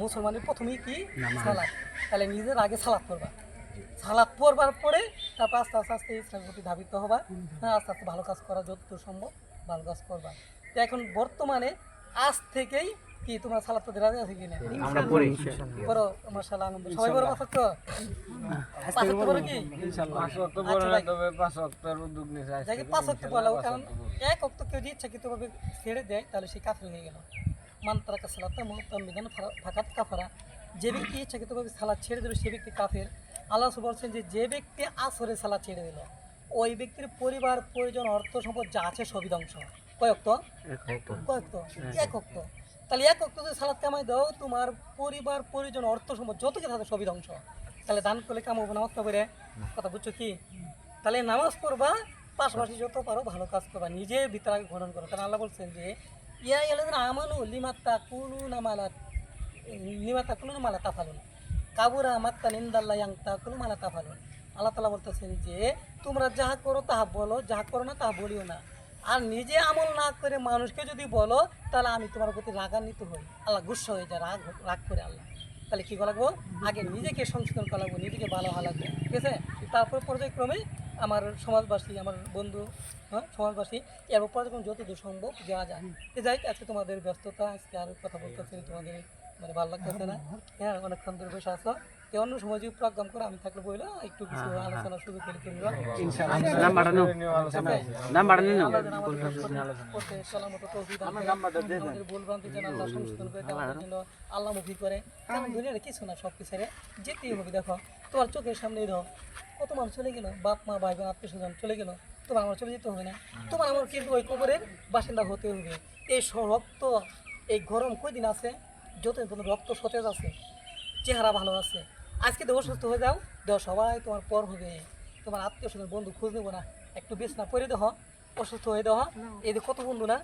মুসলমানের প্রথমেই কি? সালাদ তাহলে নিজের আগে সালাদ করবা সালাদ পড়বার পরে তারপর আস্তে আস্তে আস্তে ইসলামের প্রতি ধাবিত হবা। হ্যাঁ আস্তে আস্তে ভালো কাজ করা যতদূর সম্ভব ভালো কাজ করবা। তো এখন বর্তমানে আজ থেকেই কি তোমার সালাদ পড়তে রাজি আছে কিনা? আমরা পড়ি। পড়ো মাশাআল্লাহ আনন্দ সবাই বড় পাঁচ তো পাঁচ ওয়াক্ত পড়ো কি? পাঁচ ওয়াক্ত আচ্ছা না তবে পাঁচ ওয়াক্তের উদ্যোগ যাকে পাঁচ ওয়াক্ত পাঁচ কারণ ওয়াক্ত এক অক্ত কেউ যদি ইচ্ছাকৃতভাবে ছেড়ে দেয় তাহলে সে কাফের হয়ে গেল। মান তারা সালাতা মুহতামিদান ফাকাত কাফারা। যে ব্যক্তি ইচ্ছাকৃতভাবে সালাদ ছেড়ে দিল সে ব্যক্তি কাফের। আল্লাহ বলছেন যে যে ব্যক্তি আসরে সালাদ ছেড়ে দিল ওই ব্যক্তির পরিবার প্রয়োজন অর্থ সম্পদ যা আছে সবই ধ্বংস। কয়েক তো কয়েক তো এক অক্ত। তাহলে এক অক্ত যদি সালাদ কামাই দাও তোমার পরিবার পরিজন অর্থ সম্পদ যত কিছু থাকে সবই ধ্বংস। তাহলে দান করলে কামাবো নামাজ করে। কথা বুঝছ কি? তাহলে নামাজ পড়বা পাশাপাশি যত পারো ভালো কাজ করবা নিজে ভিতরে আগে গ্রহণ করো। কারণ আল্লাহ বলছেন যে ইয়া এলাদের আমানু লিমাত্তা কুলু নামালা লিমাত্তা কুলু নামালা তাফালুন কাবুরা মাত্তা নিন্দাল্লা ইয়াং তাকুলু মালা তাফালুন আল্লাহ তালা বলতেছেন যে তোমরা যাহা করো তাহা বলো যাহা করো না তাহা বলিও না আর নিজে আমল না করে মানুষকে যদি বলো তাহলে আমি তোমার প্রতি রাগান্বিত হই আল্লাহ গুসা হয়ে যায় রাগ রাগ করে আল্লাহ তাহলে কী করা লাগবো আগে নিজেকে সংশোধন করা লাগবো নিজেকে ভালো হওয়া লাগবে ঠিক আছে তারপর পর্যায়ক্রমে আমার সমাজবাসী আমার বন্ধু হ্যাঁ সমাজবাসী এরপর পর্যায়ক্রমে যতদূর সম্ভব যাওয়া যায় এ যাই আজকে তোমাদের ব্যস্ততা আজকে আর কথা বলতেছি তোমাদের মানে ভালো লাগতেছে না। হ্যাঁ অনেকক্ষণ ধরে বসে আসো অন্য সময় যদি প্রোগ্রাম করে আমি থাকলে বইলো একটু কিছু আলোচনা শুরু করে কিনবো নাম বাড়ানো নিয়ে আলোচনা আছে। নাম বাড়ানো না আল্লাহ যেন চলার মতো তৌফিক করে। আমাদের ভুলভ্রান্তি যেন আল্লাহ সংশোধন করে আমাদের আল্লাহ মুখী করে। দুনিয়ার কিছু না সব কিছু যেতেই হবে দেখো। তোমার চোখের সামনেই দাও কত মানুষ চলে গেল? বাপ মা ভাই বোন আত্মীয় স্বজন চলে গেল। তোমার আমার চলে যেতে হবে না। তোমার আমার কিন্তু ওই কবরের বাসিন্দা হতে হবে। এই রক্ত এই গরম কয়দিন আছে? যতদিন পর্যন্ত রক্ত সতেজ আছে চেহারা ভালো আছে। আজকে দেহ সুস্থ হয়ে যাও। দেহ সবাই তোমার পর হবে। তোমার আত্মীয় স্বজন বন্ধু খোঁজ নেব না। একটু বেশ না পরে দেহ অসুস্থ হয়ে দেহ। এই যে কত বন্ধু না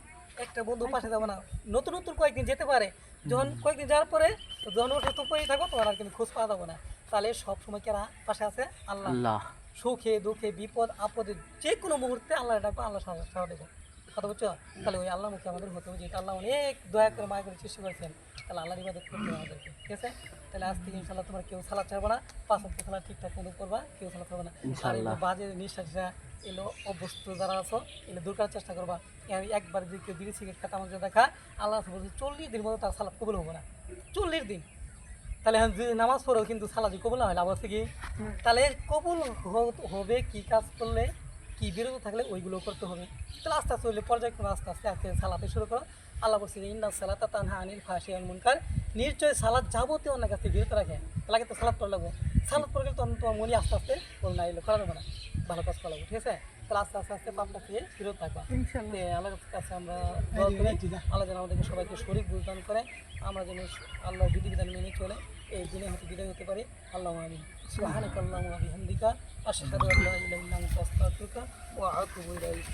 একটা বন্ধু পাশে যাব না। নতুন নতুন কয়েকদিন যেতে পারে। যখন কয়েকদিন যাওয়ার পরে যখন অসুস্থ পড়ে থাকো তোমার আর কিন্তু খোঁজ পাওয়া যাব না। তাহলে সব সময় কেরা পাশে আছে? আল্লাহ। আল্লাহ। সুখে দুঃখে বিপদ আপদে যে কোনো মুহূর্তে আল্লাহ ডাকবো আল্লাহ সাহা দেবো কথা বলছো তাহলে ওই আল্লাহ মুখে আমাদের হতে হবে আল্লাহ অনেক দয়া করে মায়া করে সৃষ্টি করেছেন। তাহলে আল্লাহর ইবাদত করতে হবে আমাদেরকে ঠিক আছে? তাহলে আজ থেকে ইনশাল্লাহ তোমার কেউ সালাদ ছাড়বো না। পাঁচ অক্ট সালাদ ঠিকঠাক মতো করবা কেউ সালাদ ছাড়বে না। আর এগুলো বাজে নিঃশ্বাসরা এলো অভ্যস্ত যারা আছো এগুলো দূর করার চেষ্টা করবা। এই একবার যদি কেউ বিড়ি সিগারেট খাতা আমাকে দেখা আল্লাহ বলছে চল্লিশ দিন মতো তার সালাদ কবুল হব না। চল্লিশ দিন। তাহলে যদি নামাজ পড়ো কিন্তু সালাদি কবুল না হয় লাভ আছে কি? তাহলে কবুল হবে কি কাজ করলে কি বিরত থাকলে ওইগুলো করতে হবে। তাহলে আস্তে আস্তে পর্যায়ক্রমে আস্তে আস্তে আস্তে সালাতে শুরু করো। আল্লাহ বলছে যে ইন্না সালাতা তানহা আনিল ফাশিয়ান মুনকার। নিশ্চয় সালাদ যাবতীয় অনেক কাছে বিরত রাখে। তাহলে তো সালাদ পড়া লাগবো। সালাদ পড়ে গেলে তখন তোমার মনে আস্তে আস্তে বল না এলো করা যাবে না। ভালো কাজ করা ঠিক আছে? তাহলে আস্তে আস্তে আস্তে পাপটা খেয়ে ফিরত থাকবা। আল্লাহ আল্লাহর কাছে আমরা আল্লাহ যেন আমাদেরকে সবাইকে শরীর গুরুদান করে আমরা যেন আল্লাহ বিধিবিধান মেনে চলে এই দিনে হতে বিদায় হতে পারি। আল্লাহ আমিন। সুহানিক আল্লাহ ওয়া বিহামদিকা আশহাদু আল্লা ইলাহা ইল্লা আনতা আস্তাগফিরুকা ওয়া আতুবু ইলাইক।